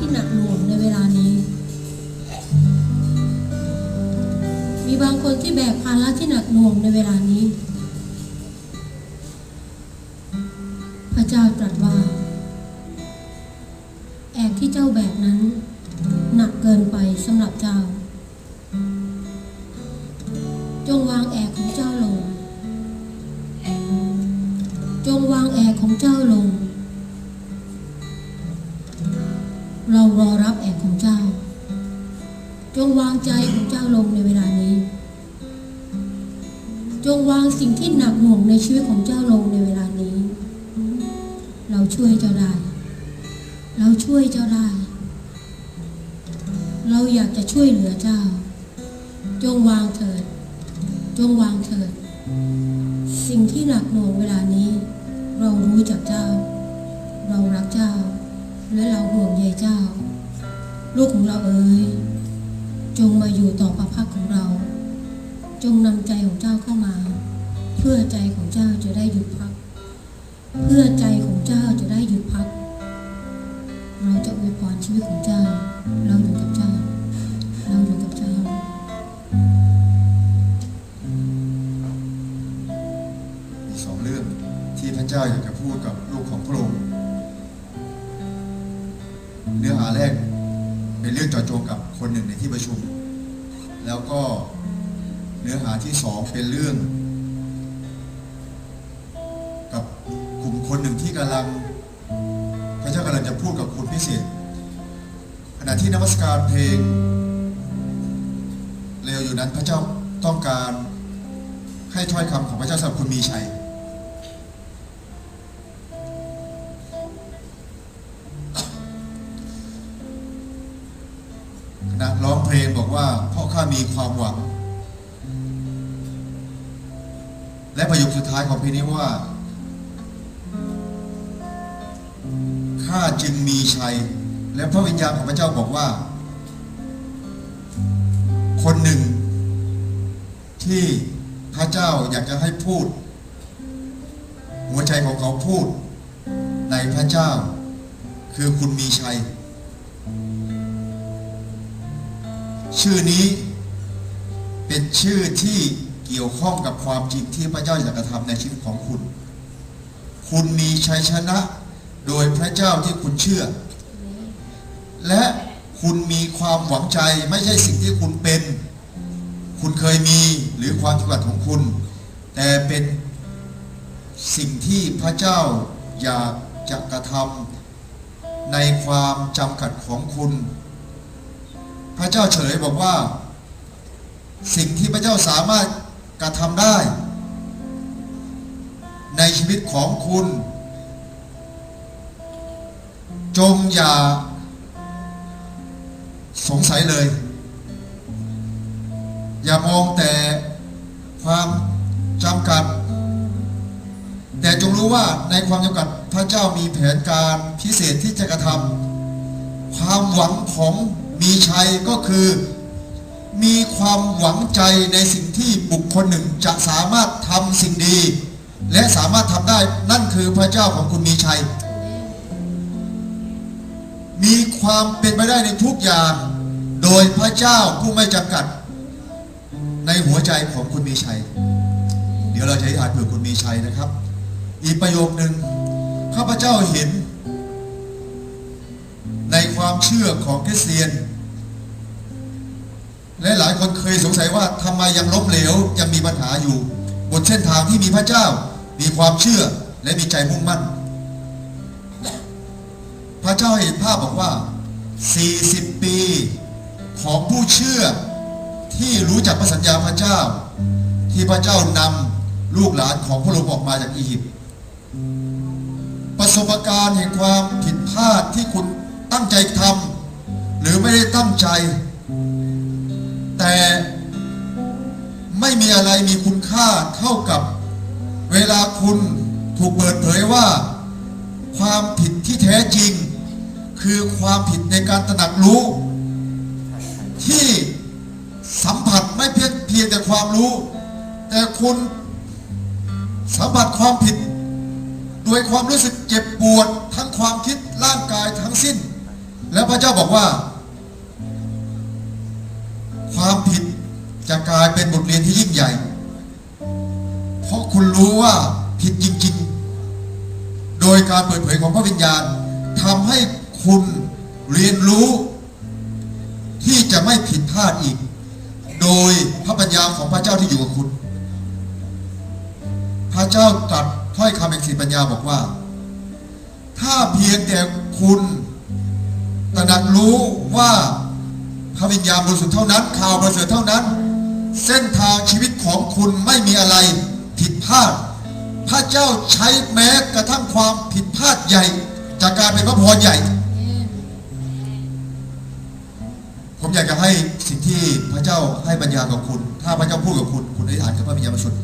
ที่หนักหน่วงในเวลานี้ มีบางคนที่แบกภาระที่หนักหน่วงในเวลานี้ พระเจ้าตรัสว่า แอกที่เจ้าแบกนั้น หนักเกินไปสำหรับเจ้า จงวางแอกของเจ้าลง จงวางแอกของเจ้าลง อรับแอกของเจ้า จงวางใจของเจ้าลงในเวลานี้ จงวางสิ่งที่หนักหน่วงในชีวิตของเจ้าลงในเวลานี้ เราช่วยเจ้าได้ เราช่วยเจ้าได้ เราอยากจะช่วยเหลือเจ้า จงวางเถิด จงวางเถิด สิ่งที่หนักหน่วงเวลานี้ เรารู้จักเจ้า เรารักเจ้า และเราห่วงใยเจ้า ลูกของเราเอ๋ยจงมาอยู่ต่อพระพักของเรา จงนำใจของเจ้าเข้ามา เพื่อใจของเจ้าจะได้หยุดพัก เนื้อหาแรกเป็นเรื่องเจาะจงกับคนหนึ่งในที่ประชุม แล้วก็เนื้อหาที่สองเป็นเรื่อง กับกลุ่มคนหนึ่งที่กำลังพระเจ้ากำลังจะพูดกับคนพิเศษขณะที่นมัสการเพลงเร็วอยู่นั้นพระเจ้าต้องการให้ถ้อยคำของพระเจ้าสำหรับคุณมีชัย ขณะร้องเพลงบอกว่าพ่อข้ามีความหวัง และประโยคสุดท้ายของเพลงนี้ว่าข้าจึงมีชัย และพระวิญญาณของพระเจ้าบอกว่า คนหนึ่ง ที่พระเจ้าอยากจะให้พูด หัวใจของเขาพูดในพระเจ้า คือคุณมีชัย ชื่อนี้เป็นชื่อที่เกี่ยวข้องกับความจริงที่พระเจ้าอยากกระทำในชีวิตของคุณ คุณมีชัยชนะโดยพระเจ้าที่คุณเชื่อ และคุณมีความหวังใจไม่ใช่สิ่งที่คุณเป็น คุณเคยมีหรือความจำกัดของคุณ แต่เป็นสิ่งที่พระเจ้าอยากจะกระทำในความจำกัดของคุณ ระเจ้าเฉลยบอกว่า สิ่งที่พระเจ้าสามารถกระทำได้ ในชีวิตของคุณ จงอย่าสงสัยเลย อย่ามองแต่ความจำกัด แต่จงรู้ว่าในความจำกัดพระเจ้ามีแผนการพิเศษที่จะกระทำความหวังของ มีชัยก็คือ มีความหวังใจในสิ่งที่บุคคลหนึ่งจะสามารถทำสิ่งดี และสามารถทำได้นั่นคือพระเจ้าของคุณมีชัย มีความเป็นไปได้ในทุกอย่าง โดยพระเจ้าผู้ไม่จำกัด ในหัวใจของคุณมีชัย เดี๋ยวเราจะอ่านเผื่อคุณมีชัยนะครับ อีกประโยคหนึ่งข้าพเจ้าเห็นใน ความเชื่อของคริสเตียน และหลายคนเคยสงสัยว่าทำไมยังล้มเหลวยังมีปัญหาอยู่ บนเส้นทางที่มีพระเจ้า มีความเชื่อและมีใจมุ่งมั่น พระเจ้าเห็นภาพบอกว่า 40 ปีของผู้เชื่อที่รู้จักพระสัญญาพระเจ้า ที่พระเจ้านำลูกหลานของพระองค์ออกมาจากอียิปต์ประสบการณ์แห่งความผิดพลาดที่คุณ ตั้งใจทำหรือไม่ได้ตั้งใจ แต่ไม่มีอะไรมีคุณค่าเท่ากับเวลาคุณถูกเปิดเผยว่า ความผิดที่แท้จริง คือความผิดในการตระหนักรู้ ที่สัมผัสไม่เพียงเพียงแต่ความรู้ แต่คุณสัมผัสความผิด โดยความรู้สึกเจ็บปวด ทั้งความคิดร่างกายทั้ง แล้วพระเจ้าบอกว่า ความผิดจะกลายเป็นบทเรียนที่ยิ่งใหญ่ เพราะคุณรู้ว่าผิดจริง ๆ โดยการเปิดเผยของพระวิญญาณทำให้คุณเรียนรู้ ที่จะไม่ผิดพลาดอีก โดยพระปัญญาของพระเจ้าที่อยู่กับคุณ พระเจ้าตรัสถ้อยคำแห่งสีปัญญาบอกว่า ถ้าเพียงแต่คุณ ตระหนักรู้ว่าพระวิญญาณบริสุทธิ์เท่านั้นข่าวประเสริฐเท่านั้น เส้นทางชีวิตของคุณไม่มีอะไรผิดพลาด พระเจ้าใช้แม้กระทั่งความผิดพลาดใหญ่ จากการเป็นพระพรใหญ่ ผมอยากจะให้สิ่งที่พระเจ้าให้ปัญญากับคุณ ถ้าพระเจ้าพูดกับคุณ คุณอธิษฐานกับพระวิญญาณบริสุทธิ์